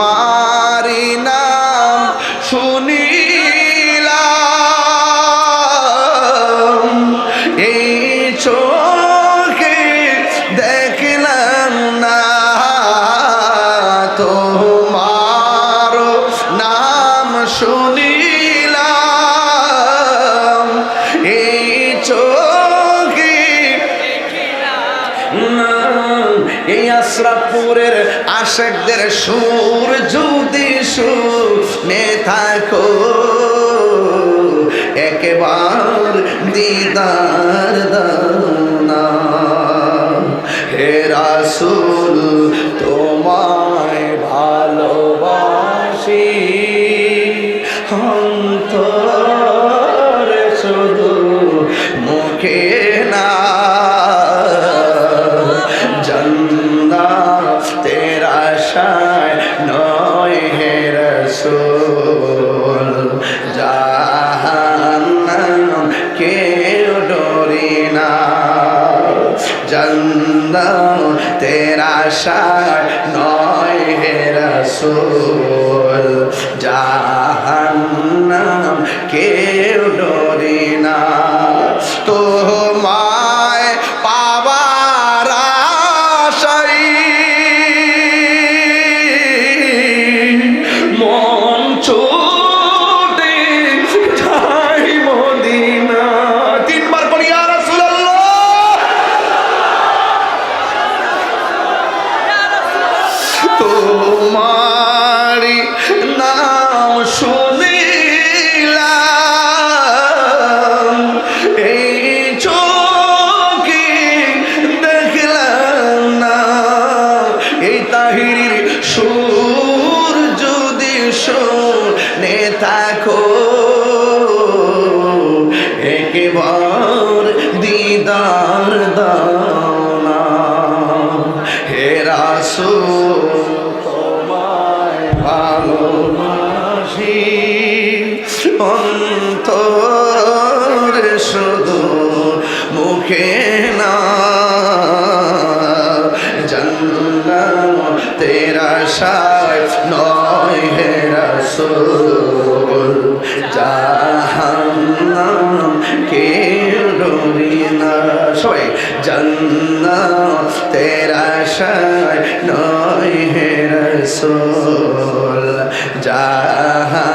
তোমারি নাম শুনিলাম। এই চোখে দেখলাম না তোমার নাম শুনিলাম। এই চোখে এই আশরাফপুরের আশেকদের সুর যদি শুনে থাকো একবার দিদার দানা। হে তোমায় ভালোবাসি। অন্তরে রসুল জাহান্নাম কেউ ডরি না। জন্দা তেরা সার নয় হে রসুল জাহান্নাম শোনে থাকো একবার দিদার দানা। হে রাসূল, তোমায় ভালোবাসি। অন্তরে শুধু মুখে না। জন্নাম তেরা নয় হে রসুল জাহান্নাম কে নয় হে রসুল জাহান